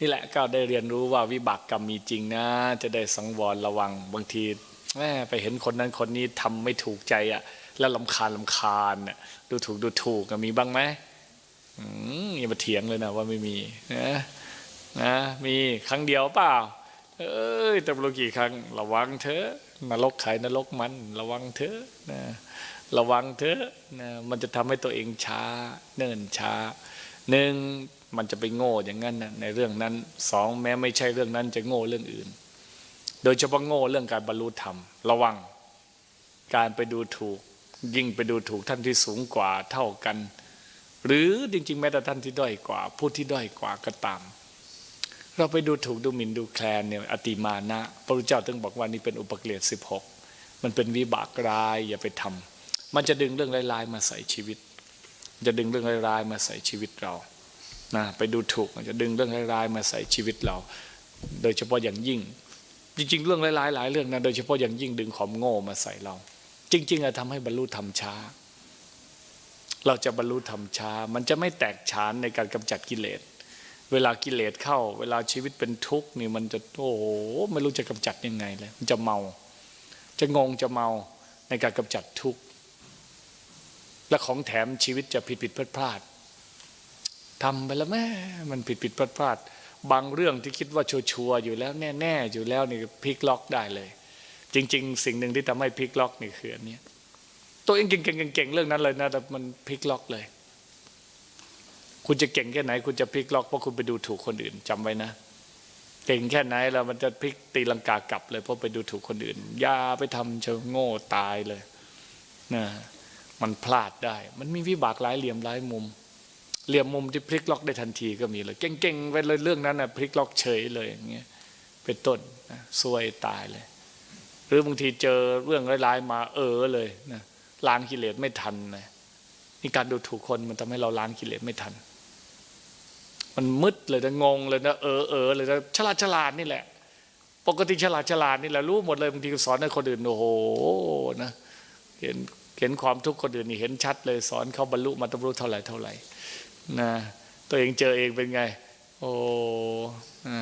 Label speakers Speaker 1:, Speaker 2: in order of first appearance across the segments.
Speaker 1: นี่แหละก็ได้เรียนรู้ว่าวิบากกรรมมีจริงนะ จะได้สังวรระวังบางทีแม่ไปเห็นคนนั้นคนนี้ทำไม่ถูกใจอะ่ะ แล้วลำคาญลำคาญน่ะดูถูกดูถูกมีบ้างไหมอืมอย่ามาเถียงเลยนะว่าไม่มีนะนะมีครั้งเดียวเปล่า เอ้ยแต่ไม่รู้กี่ครั้งระวังเถอะนรกไขนรกมัน ระวังเถอะนะระวังเถอะนะมันจะทำให้ตัวเองช้า เนิ่นช้าหนึ่ง มันจะไปโง่อย่างนั้นนะในเรื่องนั้นสองแม้ไม่ใช่เรื่องนั้นจะโง่เรื่องอื่น โดยเฉพาะโง่เรื่องการบรรลุธรรม ระวัง การไปดูถูก ยิ่งไปดูถูกท่านที่สูงกว่าเท่ากัน หรือจริงๆ แม้แต่ท่านที่ด้อยกว่า ผู้ที่ด้อยกว่าก็ตาม เราไปดูถูกดูหมิ่นดูแคลนเนี่ยอติมานะพระพุทธเจ้าถึงบอกว่านี่เป็นอุปเกลียสิบหกมันเป็นวิบากร้ายอย่าไปทำมันจะดึงเรื่องร้ายๆมาใส่ชีวิต จะดึงเรื่องร้ายๆมาใส่ชีวิตเรา นะไปดูถูกจะดึงเรื่องร้ายๆมาใส่ชีวิตเรา โดยเฉพาะอย่างยิ่ง จริง ๆ เรื่องร้ายๆหลายเรื่องนะโดยเฉพาะอย่างยิ่งดึงความโง่มาใส่เรา จริง ๆอะทำให้บรรลุธรรมช้า เราจะบรรลุธรรมช้า มันจะไม่แตกฉานในการกำจัดกิเลส เวลากิเลสเข้า เวลาชีวิตเป็นทุกข์นี่มันจะโอ้โหไม่รู้จะกำจัดยังไงเลยมันจะเมา จะงงจะเมาในการกำจัดทุกข์และของแถมชีวิตจะผิดผิดพลาดพลาด ทำไปแล้วแม่มันผิดผิดพลาดพลาดบางเรื่องที่คิดว่าชัวร์ๆอยู่แล้วแน่ๆอยู่แล้วนี่พลิกล็อกได้เลย จริง ๆ สิ่งหนึ่งที่ทำให้พลิกล็อกนี่คืออันนี้ตัวเองเก่งๆๆๆเรื่องนั้นเลยนะแต่มันพลิกล็อกเลย คุณจะเก่งแค่ไหน คุณจะพลิกล็อกเพราะคุณไปดูถูกคนอื่นจำไว้นะเก่งแค่ไหนแล้วมันจะพลิกตีลังกากลับเลยเพราะไปดูถูกคนอื่นอย่าไปทำเชงโง่ตายเลยนะมันพลาดได้ มันมีวิบากหลายเหลี่ยมหลายมุม เหลี่ยมมุมที่พลิกล็อกได้ทันทีก็มีเลย เก่งๆไปเลยเรื่องนั้นนะพลิกล็อกเฉยเลยอย่างเงี้ยเป็นต้นนะซวยตายเลย หรือบางทีเจอเรื่องร้ายๆมาเออเลยนะล้างกิเลสไม่ทันนะนี่การดูถูกคนมันทำให้เราล้างกิเลสไม่ทัน มันมืดเลยนะงงเลยนะเออเออเลยนะฉลาดฉลาดนี่แหละ ปกติฉลาดฉลาดนี่แหละรู้หมดเลยบางทีสอนให้คนอื่นโอ้โหนะเห็นเห็นความทุกข์คนอื่นนี่เห็นชัดเลยสอนเขาบรรลุมาต้องรู้เท่าไหร่เท่าไหร่ นะตัวเองเจอเองเป็นไง โอ้นะ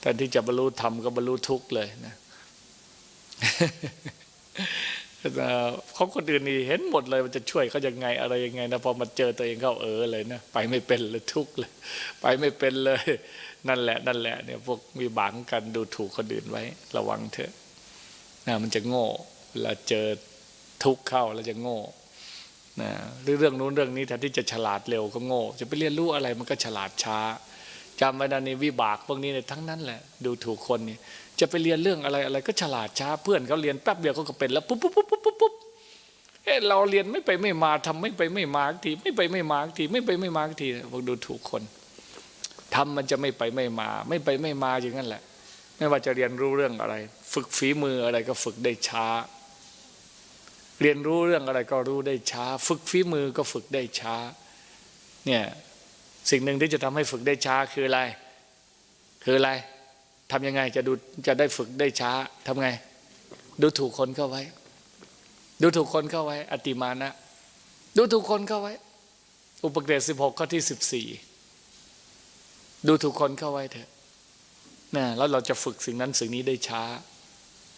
Speaker 1: แทนที่จะบรรลุธรรมก็บรรลุทุกข์เลยนะเขาคนอื่นนี่เห็นหมดเลยมันจะช่วยเขายังไงอะไรยังไงนะพอมาเจอตัวเองเข้าเออเลยนะไปไม่เป็นเลยทุกเลย ไปไม่เป็นเลย นั่นแหละ นั่นแหละเนี่ยพวกมีบางกันดูถูกคนอื่นไว้ ระวังเถอะนะมันจะโง่เวลาเจอทุกข์เข้าแล้วจะโง่ นะหรือเรื่องนู้นเรื่องนี้แทนที่จะฉลาดเร็วก็โง่ จะไปเรียนรู้อะไรมันก็ฉลาดช้าจำไว้นะนี่วิบากพวกนี้เนี่ยทั้งนั้นแหละดูถูกคนนี่จะไปเรียนเรื่องอะไรอะไรก็ฉลาดช้าเพื่อนเขาเรียนแป๊บเดียวเขาก็เป็นแล้วปุ๊บปุ๊บปุ๊บปุ๊บปุ๊บปุ๊บเอ๊ะเราเรียนไม่ไปไม่มาทำไม่ไปไม่มาทีไม่ไปไม่มาทีไม่ไปไม่มาทีพวกดูถูกคนทำมันจะไม่ไปไม่มา ไม่ไปไม่มาอย่างนั้นแหละ ไม่ว่าจะเรียนรู้เรื่องอะไร ฝึกฝีมืออะไรก็ฝึกได้ช้า เรียนรู้เรื่องอะไรก็รู้ได้ช้า ฝึกฝีมือก็ฝึกได้ช้าเนี่ยสิ่งหนึ่งที่จะทำให้ฝึกได้ช้าคืออะไร คืออะไรทำยังไงจะดูจะได้ฝึกได้ช้าทำไง ดูถูกคนเข้าไว้ ดูถูกคนเข้าไว้ อติมานะ ดูถูกคนเข้าไว้ อุปเกรดสิบหกข้อที่สิบสี่ดูถูกคนเข้าไว้เถอะนะแล้วเราจะฝึกสิ่งนั้นสิ่งนี้ได้ช้า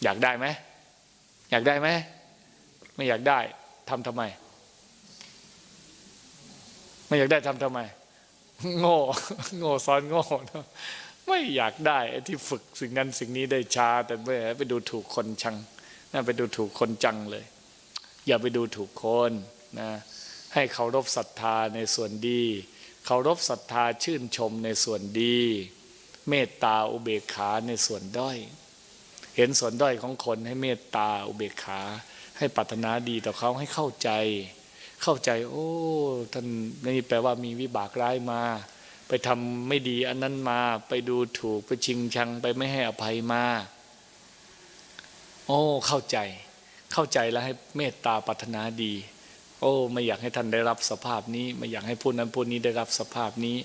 Speaker 1: อยากได้ไหมอยากได้ไหม ไม่อยากได้ทำทำไม ไม่อยากได้ทำทำไม โง่โง่ซ้อนโง่ไม่อยากได้ที่ฝึกสิ่งนั้นสิ่งนี้ได้ช้า แต่ไม่ไปดูถูกคนชังน่าไปดูถูกคนจังเลย อย่าไปดูถูกคนนะให้เคารพศรัทธาในส่วนดีเคารพศรัทธาชื่นชมในส่วนดี เมตตาอุเบกขาในส่วนด้อย เห็นส่วนด้อยของคนให้เมตตาอุเบกขา ให้ปรารถนาดีต่อเขาให้เข้าใจ เข้าใจ โอ้ท่านนี่แปลว่ามีวิบากร้ายมา ไปทำไม่ดีอันนั้นมาไปดูถูกไปชิงชังไปไม่ให้อภัยมา โอ้เข้าใจ เข้าใจแล้วให้เมตตาปรารถนาดี โอ้ ไม่อยากให้ท่านได้รับสภาพนี้ ไม่อยากให้ผู้นั้นผู้นี้ได้รับสภาพนี้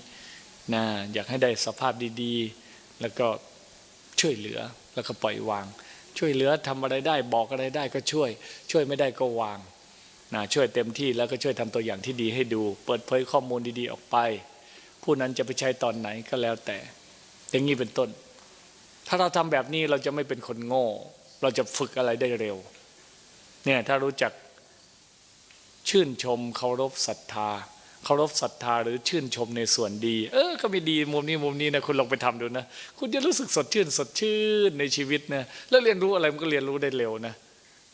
Speaker 1: นะอยากให้ได้สภาพดี ๆ แล้วก็ช่วยเหลือแล้วก็ปล่อยวาง ช่วยเหลือทำอะไรได้บอกอะไรได้ก็ช่วย ช่วยไม่ได้ก็วางนะช่วยเต็มที่แล้วก็ช่วยทำตัวอย่างที่ดีให้ดู เปิดเผยข้อมูลดีๆออกไป ผู้นั้นจะไปใช้ตอนไหนก็แล้วแต่ อย่างนี้เป็นต้น ถ้าเราทำแบบนี้เราจะไม่เป็นคนโง่ เราจะฝึกอะไรได้เร็ว เนี่ยถ้ารู้จักชื่นชมเคารพศรัทธา เคารพศรัทธาหรือชื่นชมในส่วนดี เออก็มีดีมุมนี้มุมนี้นะคุณลองไปทำดูนะ คุณจะรู้สึกสดชื่นสดชื่นในชีวิตนะแล้วเรียนรู้อะไรมันก็เรียนรู้ได้เร็วนะ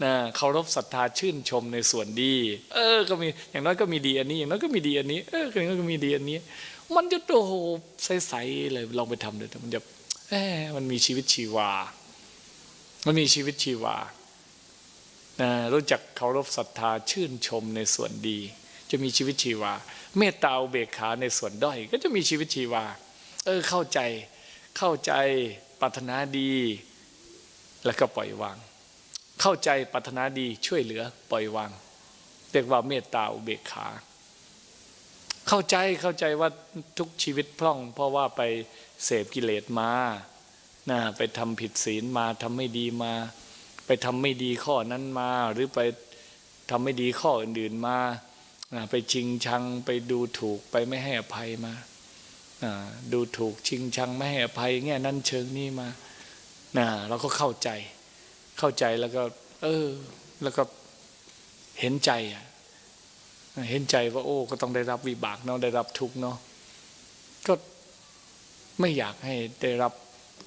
Speaker 1: นะเคารพศรัทธาชื่นชมในส่วนดี เออ ก็มีอย่างน้อยก็มีดีอันนี้ อย่างน้อยก็มีดีอันนี้ เอออย่างน้อยก็มีดีอันนี้ มันจะโอ้โหใสๆเลยลองไปทำดูมันจะแหมมันมีชีวิตชีวา มันมีชีวิตชีวานะรู้จักเคารพศรัทธาชื่นชมในส่วนดี จะมีชีวิตชีวา เมตตาอุเบกขาในส่วนด้อยก็จะมีชีวิตชีวา เออเข้าใจเข้าใจปรารถนาดี แล้วก็ปล่อยวาง เข้าใจปรารถนาดีช่วยเหลือปล่อยวางเรียกว่าเมตตาอุเบกขา เข้าใจเข้าใจว่าทุกชีวิตพร่อง เพราะว่าไปเสพกิเลสมานะไปทำผิดศีลมาทำไม่ดีมา ไปทำไม่ดีข้อนั้นมา หรือไปทำไม่ดีข้ออื่นๆมาอ่า ไปชิงชังไปดูถูกไปไม่ให้อภัยมาดูถูกชิงชังไม่ให้อภัยแง่นั้นเชิงนี้มาเราก็เข้าใจ เข้าใจแล้วก็ เออ แล้วก็เห็นใจอะเห็นใจว่าโอ้ก็ต้องได้รับวิบากเนาะได้รับทุกเนาะก็ไม่อยากให้ได้รับ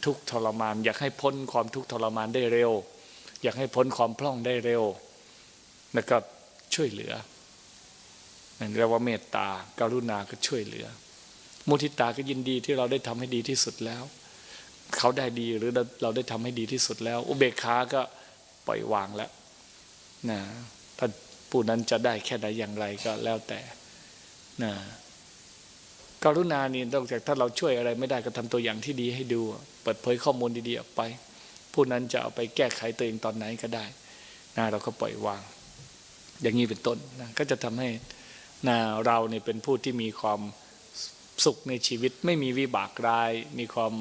Speaker 1: ทุกทรมาน อยากให้พ้นความทุกทรมานได้เร็ว อยากให้พ้นความพร่องได้เร็วแล้วก็ช่วยเหลือ นั่นเรียกว่าเมตตากรุณาก็ช่วยเหลือ มุทิตาก็ยินดีที่เราได้ทำให้ดีที่สุดแล้ว เขาได้ดีหรือเราได้ทำให้ดีที่สุดแล้ว อุเบกขาก็ปล่อยวางแล้วนะถ้าผู้นั้นจะได้แค่ไหนอย่างไรก็แล้วแต่นะกรุณานี่นอกจากถ้าเราช่วยอะไรไม่ได้ก็ทำตัวอย่างที่ดีให้ดู เปิดเผยข้อมูลดีๆออกไป ผู้นั้นจะเอาไปแก้ไขตัวเองตอนไหนก็ได้นะเราก็ปล่อยวาง อย่างนี้เป็นต้นนะก็จะทำให้ นะเราเนี่ยเป็นผู้ที่มีความสุขในชีวิต ไม่มีวิบากร้าย มีความ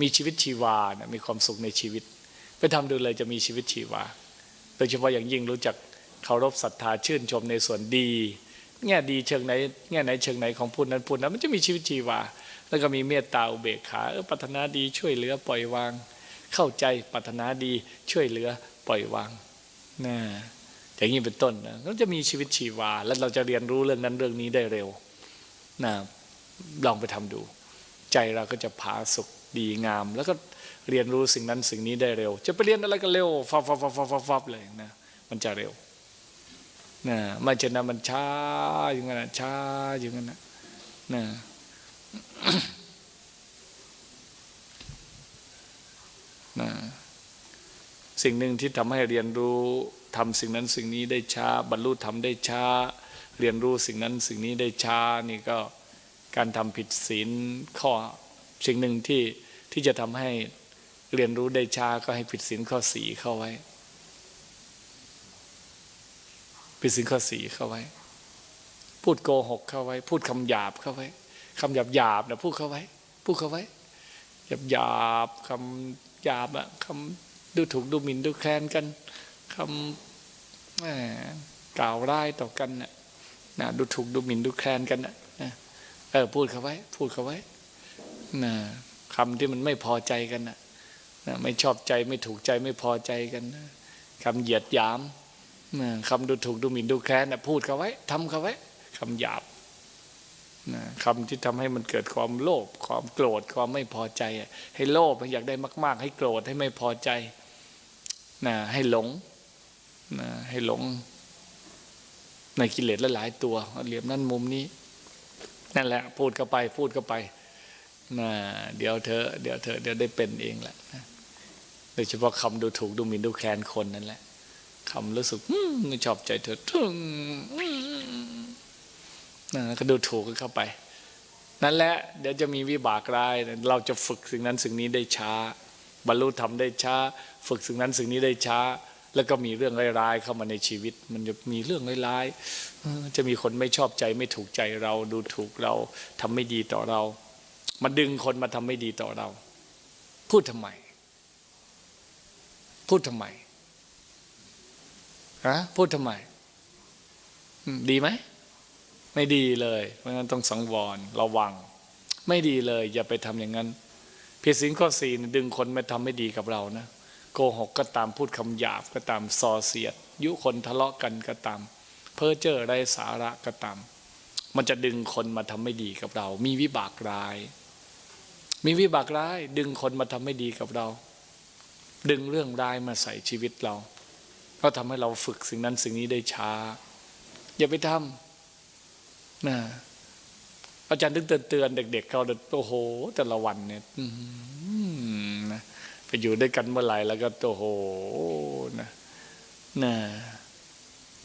Speaker 1: มีชีวิตชีวานะมีความสุขในชีวิต ไปทำดูเลยจะมีชีวิตชีวา โดยเฉพาะอย่างยิ่งรู้จักเคารพศรัทธาชื่นชมในส่วนดี แง่ดีเชิงไหนแง่ไหนเชิงไหนของผู้นั้นผู้นั้นมันจะมีชีวิตชีวา แล้วก็มีเมตตาอุเบกขาเออปรารถนาดีช่วยเหลือปล่อยวาง เข้าใจปรารถนาดีช่วยเหลือปล่อยวางนะ อย่างนี้เป็นต้นนะก็จะมีชีวิตชีวา แล้วเราจะเรียนรู้เรื่องนั้นเรื่องนี้ได้เร็วนะลองไปทำดู ใจเราก็จะผาสุกดีงาม แล้วก็เรียนรู้สิ่งนั้นสิ่งนี้ได้เร็ว จะไปเรียนอะไรก็เร็วฟับฟับฟับฟับฟับฟับเลยนะมันจะเร็วนะไม่เช่นนั้นมันช้าอย่างนั้นช้าอย่างนั้นนะนะนะสิ่งหนึ่งที่ทำให้เรียนรู้ ทำสิ่งนั้นสิ่งนี้ได้ช้า บรรลุทำได้ช้า เรียนรู้สิ่งนั้นสิ่งนี้ได้ช้านี่ก็การทำผิดศีลข้อสิ่งหนึ่งที่ที่จะทำให้เรียนรู้ได้ช้าก็ให้ผิดศีลข้อสีเข้าไว้ผิดศีลข้อสีเข้าไว้ พูดโกหกเข้าไว้ พูดคำหยาบเข้าไว้คำหยาบหยาบนะพูดเข้าไว้ พูดเข้าไว้หยาบหยาบคำหยาบอะคำดูถูกดูหมิ่นดูแคลนกัน คำกล่าวร้ายต่อกันน่ะนะดูถูกดูหมิ่นดูแคลนกันน่ะนะเออพูดเขาไว้ พูดเขาไว้นะคำที่มันไม่พอใจกันน่ะนะไม่ชอบใจไม่ถูกใจไม่พอใจกันนะคำเหยียดหยามนะคำดูถูกดูหมิ่นดูแคลนนะพูดเขาไว้ทำเขาไว้คำหยาบนะคำที่ทำให้มันเกิดความโลภความโกรธความไม่พอใจ ให้โลภอยากได้มาก ๆ ให้โกรธให้ไม่พอใจนะให้หลง นะให้หลงในกิเลสหลายๆตัวเหลี่ยมนั่นมุมนี้ นั่นแหละ พูดเข้าไปพูดเข้าไปนะเดี๋ยวเธอเดี๋ยวเธอเดี๋ยวได้เป็นเองแหละโดยเฉพาะคำดูถูกดูหมิ่นดูแคลนคนนั่นแหละคำรู้สึกอืมชอบใจเธอทึ่งอืมนะก็ดูถูกกันเข้าไป นั่นแหละ เดี๋ยวจะมีวิบากร้ายเราจะฝึกสิ่งนั้นสิ่งนี้ได้ช้า บรรลุธรรมได้ช้า ฝึกสิ่งนั้นสิ่งนี้ได้ช้า แล้วก็มีเรื่องร้ายๆเข้ามาในชีวิต มันจะมีเรื่องร้ายๆจะมีคนไม่ชอบใจไม่ถูกใจเราดูถูกเราทำไม่ดีต่อเรามาดึงคนมาทำไม่ดีต่อเรา พูดทำไม พูดทำไมฮะพูดทำไมดีไหมไม่ดีเลย เพราะฉะนั้นต้องสังวรระวัง ไม่ดีเลย อย่าไปทำอย่างนั้นผิดศีลข้อสี่ดึงคนมาทำไม่ดีกับเรานะ โกหกก็ตามพูดคำหยาบก็ตามซอเสียด ยุคนทะเลาะกันก็ตาม เพ้อเจ้อไรสาระก็ตาม มันจะดึงคนมาทำไม่ดีกับเรา มีวิบากร้าย มีวิบากร้าย ดึงคนมาทำไม่ดีกับเรา ดึงเรื่องร้ายมาใส่ชีวิตเราก็ทำให้เราฝึกสิ่งนั้นสิ่งนี้ได้ช้า อย่าไปทำนะอาจารย์ตึงเตือนเด็ก ๆ เขาโอ้โห แต่ละวันเนี่ย อยู่ด้วยกันเมื่อไหร่แล้วก็โอ้โหนะนะ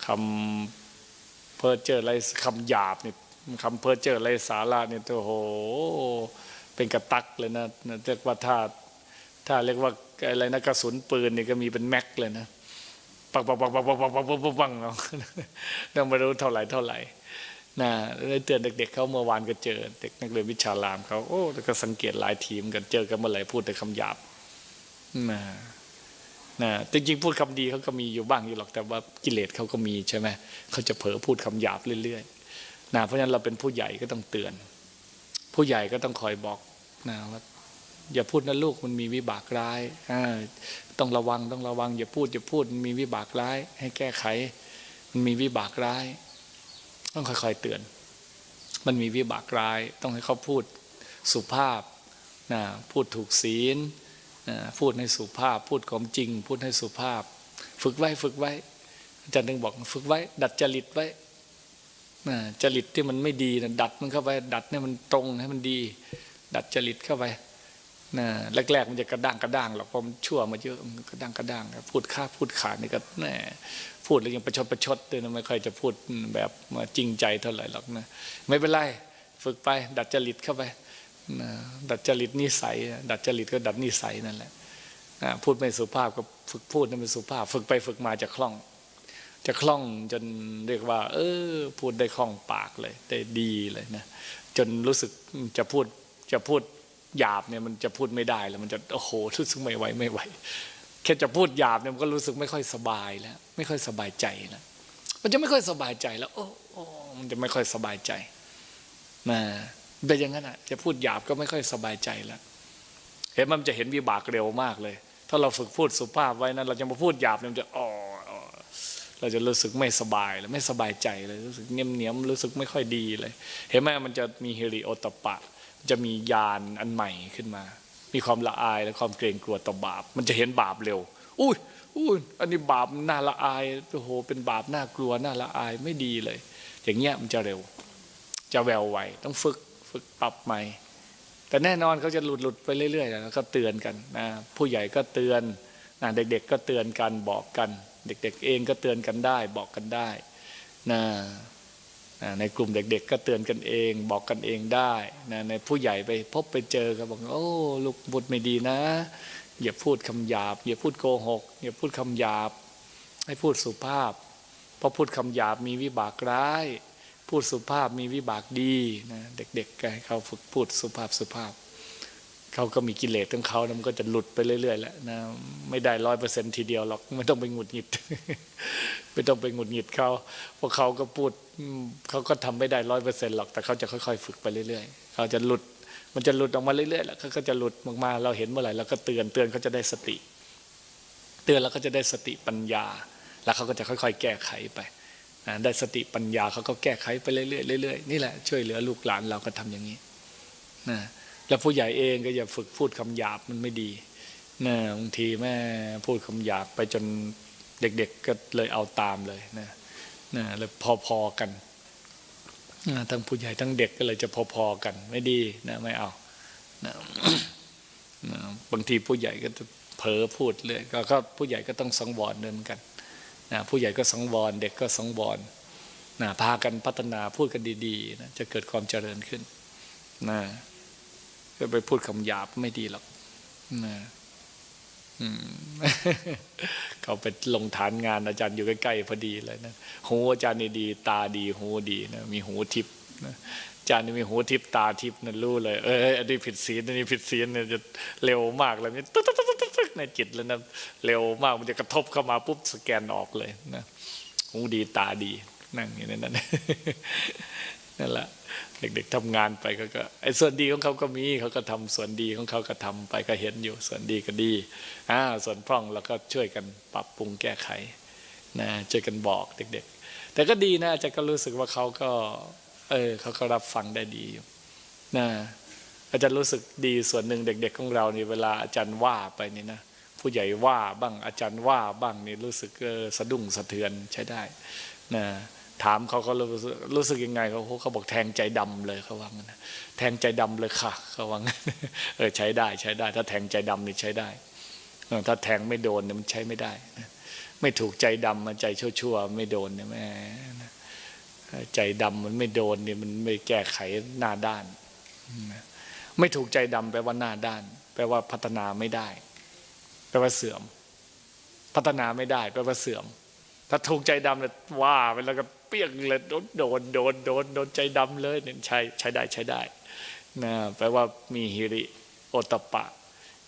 Speaker 1: คำเพ้อเจ้อะไรคำหยาบเนี่ยคำเพ้อเจ้อะไรสาระเนี่ยโอ้โห เป็นกระตักเลยนะนะเรียกว่าถ้าถ้าเรียกว่าอะไรนะกระสุนปืนเนี่ยก็มีเป็นแม็กเลยนะปังปังปังปังปังปังปังปังปังปังเราต้องไม่รู้เท่าไหร่เท่าไหร่นะได้เตือนเด็กๆเขาเมื่อวานก็เจอ เด็กนักเรียนวิชารามเขาโอ้แล้วก็สังเกตหลายทีมกันเจอกันเมื่อไหร่พูดแต่คำหยาบ นะนะจริงๆพูดคำดีเขาก็มีอยู่บ้างอยู่หรอกแต่ว่ากิเลสเขาก็มีใช่ไหมเขาจะเผลอพูดคำหยาบเรื่อยๆนะเพราะฉะนั้นเราเป็นผู้ใหญ่ก็ต้องเตือน ผู้ใหญ่ก็ต้องคอยบอกนะว่าอย่าพูดนะลูกมันมีวิบากร้ายต้องระวังต้องระวัง อย่าพูดอย่าพูดมันมีวิบากร้าย ให้แก้ไข มันมีวิบากร้าย ต้องค่อยๆเตือน มันมีวิบากร้าย ต้องให้เขาพูดสุภาพนะพูดถูกศีล พูดให้สุภาพ พูดความจริง พูดให้สุภาพ ฝึกไว้ฝึกไว้อาจารย์ถึงบอกฝึกไว้ ดัดจริตไว้จริตที่มันไม่ดีนะดัดมันเข้าไป ดัดให้มันตรงให้มันดี ดัดจริตเข้าไปนะแรกๆมันจะกระด้างกระด้างหรอกเพราะมันชั่วมาเยอะมันกระด้างกระด้างพูดค่าพูดขาดนี่ก็แหมพูดแล้วยังประชดประชดด้วยนะไม่ค่อยจะพูดแบบจริงใจเท่าไหร่หรอกนะไม่เป็นไร ฝึกไป ดัดจริตเข้าไป ดัดจริตนิสัย ดัดจริตก็ดัดนิสัยนั่นแหละพูดไม่สุภาพก็ฝึกพูดให้มันสุภาพ ฝึกไปฝึกมาจะคล่อง จะคล่องจนเรียกว่า เออ พูดได้คล่องปากเลย ได้ดีเลยนะจนรู้สึกจะพูดจะพูดหยาบเนี่ยมันจะพูดไม่ได้แล้ว มันจะโอ้โหรู้สึกไม่ไหวไม่ไหวแค่จะพูดหยาบเนี่ยมันก็รู้สึกไม่ค่อยสบายแล้ว ไม่ค่อยสบายใจแล้วมันจะไม่ค่อยสบายใจแล้ว โอ้โอ้มันจะไม่ค่อยสบายใจนะ เป็นอย่างนั้นอะจะพูดหยาบก็ไม่ค่อยสบายใจแล้วเห็นมันจะเห็นวิบากเร็วมากเลย ถ้าเราฝึกพูดสุภาพไว้นั้น เราจะมาพูดหยาบเนี่ยมันจะอ๋อเราจะรู้สึกไม่สบายเลยไม่สบายใจเลยรู้สึกเนียมเนียมรู้สึกไม่ค่อยดีเลย เห็นไหมมันจะมีเฮริโอตปะ จะมียานอันใหม่ขึ้นมา มีความละอายและความเกรงกลัวต่อบาป มันจะเห็นบาปเร็ว อุ้ยอุ้ยอันนี้บาปน่าละอายโอ้โหเป็นบาปน่ากลัวน่าละอายไม่ดีเลย อย่างเงี้ยมันจะเร็ว จะแววไวต้องฝึก ฝึกปรับใหม่ แต่แน่นอนเขาจะหลุดหลุดไปเรื่อยๆแล้วก็เตือนกันนะผู้ใหญ่ก็เตือนนะเด็ก ๆ ก็เตือนกันบอกกัน เด็ก ๆ เองก็เตือนกันได้ บอกกันได้นะในกลุ่มเด็ก ๆ ก็เตือนกันเอง บอกกันเองได้นะในผู้ใหญ่ไปพบไปเจอก็บอกโอ้ลูกบุตรไม่ดีนะ อย่าพูดคำหยาบ อย่าพูดโกหก อย่าพูดคำหยาบ ให้พูดสุภาพเพราะพูดคำหยาบมีวิบากร้าย พูดสุภาพมีวิบากดีนะเด็กๆก็ให้เขาฝึกพูดสุภาพสุภาพ เขาก็มีกิเลสของเขานะมันก็จะหลุดไปเรื่อยๆแล้วนะไม่ได้ร้อยเปอร์เซ็นทีเดียวหรอกไม่ต้องไปหงุดหงิดไม่ต้องไปหงุดหงิดเขาเพราะเขาก็พูดเขาก็ทำไม่ได้ร้อยเปอร์เซ็นต์หรอกแต่เขาจะค่อยๆ ฝึกไปเรื่อยๆเขาจะหลุด มันจะหลุดออกมาเรื่อยๆแล้วเขาก็จะหลุดออกมาเราเห็นเมื่อไหร่เราก็เตือนเตือนเขาจะได้สติ เตือนแล้วก็จะได้สติปัญญา แล้วเขาก็จะค่อย ๆ แก้ไขไป ได้สติปัญญาเขาก็แก้ไขไปเรื่อยๆเรื่อยๆนี่แหละช่วยเหลือลูกหลานเราก็ทำอย่างนี้นะแล้วผู้ใหญ่เองก็อย่าฝึกพูดคำหยาบมันไม่ดีนะบางทีแม่พูดคำหยาบไปจนเด็ก ๆก็เลยเอาตามเลยนะนะเลยพอๆกันทั้งผู้ใหญ่ทั้งเด็กก็เลยจะพอๆกัน ไม่ดีนะไม่เอานะนะบางทีผู้ใหญ่ก็เผลอพูดเลยก็ผู้ใหญ่ก็ต้องสังวรเดินกัน นะผู้ใหญ่ก็สังวรเด็กก็สังวรนะพากันพัฒนาพูดกันดีๆนะจะเกิดความเจริญขึ้นนะก็ไปพูดคำหยาบไม่ดีหรอกนะเขาไปลงฐานงานอาจารย์อยู่ใกล้ๆพอดีเลยนะหูอาจารย์นี่ดี ตาดีหูดีนะมีหูทิพย์นะอาจารย์นี่มีหูทิพย์ตาทิพย์นั่นรู้เลยเอออันนี้ผิดศีลอันนี้ผิดศีลเนี่ยจะเร็วมากเลยนี่ตึ๊ก ในจิตแล้วนะเร็วมากมันจะกระทบเข้ามาปุ๊บสแกนออกเลยนะหูดีตาดีนั่งอย่างนั้นนั่นแหละเด็กๆทำงานไปก็ก็ไอ้ส่วนดีของเขาก็มีเขาก็ทำส่วนดีของเขาก็ทำไปก็เห็นอยู่ส่วนดีก็ดีอ่าส่วนพร่องเราก็ช่วยกันปรับปรุงแก้ไขนะช่วยกันบอกเด็ก ๆ แต่ก็ดีนะอาจารย์ก็รู้สึกว่าเขาก็ เออเขาก็รับฟังได้ดีอยู่นะอาจารย์รู้สึกดีส่วนหนึ่งเด็ก ๆ ของเราเนี่เวลาอาจารย์ว่าไปนี่นะ ผู้ใหญ่ว่าบ้างอาจารย์ว่าบ้างนี่รู้สึกสะดุ้งสะเทือนใช้ได้นะถามเขาเขารู้สึกยังไงเขาเขาบอกแทงใจดำเลยเขาว่างั้นแทงใจดำเลยค่ะเขาว่างั้นเออใช้ได้ใช้ได้ ถ้าแทงใจดำนี่ใช้ได้ถ้าแทงไม่โดนเนี่ยมันใช้ไม่ได้ไม่ถูกใจดำมาใจชั่วๆไม่โดนเนี่ยแม่ใจดำมันไม่โดนเนี่ยมันไม่แก้ไขหน้าด้าน ไม่ถูกใจดำแปลว่าหน้าด้าน แปลว่าพัฒนาไม่ได้ แปลว่าเสื่อม พัฒนาไม่ได้แปลว่าเสื่อม ถ้าถูกใจดำเลยว่าไปแล้วก็เปี้ยงเลยโดนโดนโดนโดนโดนใจดำเลยเนี่ยใช้ใช้ได้ใช้ได้นะแปลว่ามีฮิริโอตปปะ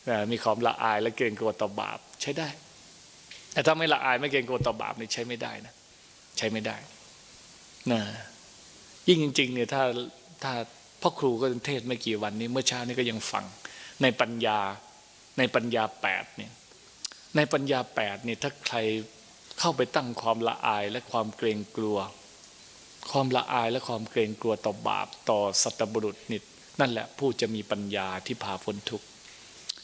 Speaker 1: นะมีความละอายและเกรงกลัวต่อบาปใช้ได้ แต่ถ้าไม่ละอายไม่เกรงกลัวต่อบาปนี่ใช้ไม่ได้นะใช้ไม่ได้นะยิ่งจริง ๆ เนี่ยถ้าถ้าพ่อครูก็เทศไม่กี่วันนี้ เมื่อเช้านี้ก็ยังฟังในปัญญา ในปัญญาแปดเนี่ยในปัญญาแปดเนี่ยถ้าใครเข้าไปตั้งความละอายและความเกรงกลัว ความละอายและความเกรงกลัวต่อบาปต่อสัตบุรุษนิดนั่นแหละผู้จะมีปัญญาที่พาพ้นทุกข์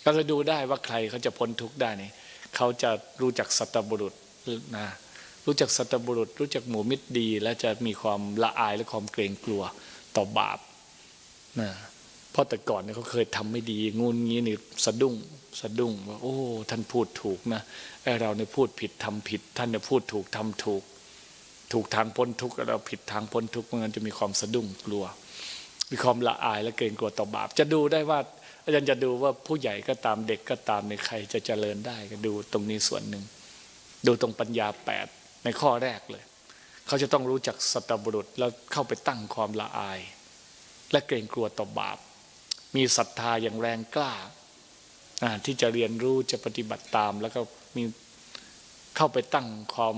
Speaker 1: เราจะดูได้ว่าใครเขาจะพ้นทุกข์ได้นี่เขาจะรู้จักสัตบุรุษนะรู้จักสัตบุรุษ รู้จักหมู่มิตรดี และจะมีความละอายและความเกรงกลัวต่อบาปนะ เพราะแต่ก่อนเนี่ยเขาเคยทำไม่ดีงูงี้นี่สะดุ้งสะดุ้งว่าโอ้ ท่านพูดถูกนะไอเราเนี่ยพูดผิดทำผิด ท่านเนี่ยพูดถูกทำถูก ถูกทางพ้นทุกข์เราผิดทางพ้นทุกข์มันจะมีความสะดุ้งกลัว มีความละอายและเกรงกลัวต่อบาป จะดูได้ว่าอาจารย์จะดูว่าผู้ใหญ่ก็ตามเด็กก็ตามในใครจะเจริญได้ก็ดูตรงนี้ส่วนหนึ่งดูตรงปัญญาแปดในข้อแรกเลย เขาจะต้องรู้จักสัตบุรุษแล้วเข้าไปตั้งความละอาย และเกรงกลัวต่อบาป มีศรัทธาอย่างแรงกล้าที่จะเรียนรู้จะปฏิบัติตาม แล้วก็มีเข้าไปตั้งความ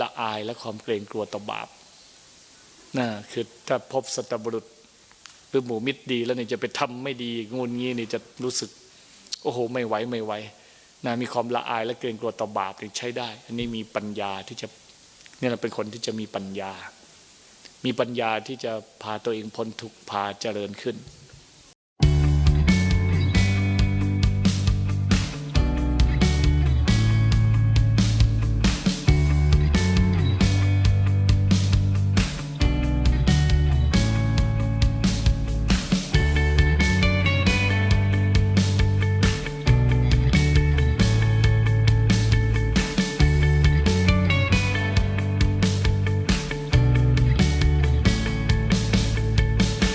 Speaker 1: ละอายและความเกรงกลัวต่อบาปนะคือถ้าพบสัตบุรุษ หรือหมู่มิตรดีแล้วนี่จะไปทำไม่ดีงุนงี้นี่จะรู้สึก โอ้โห ไม่ไหวไม่ไหวนะมีความละอายและเกรงกลัวต่อบาปนี่ใช้ได้ อันนี้มีปัญญาที่จะเนี่ยเราเป็นคนที่จะมีปัญญา มีปัญญาที่จะพาตัวเองพ้นทุกข์พาเจริญขึ้น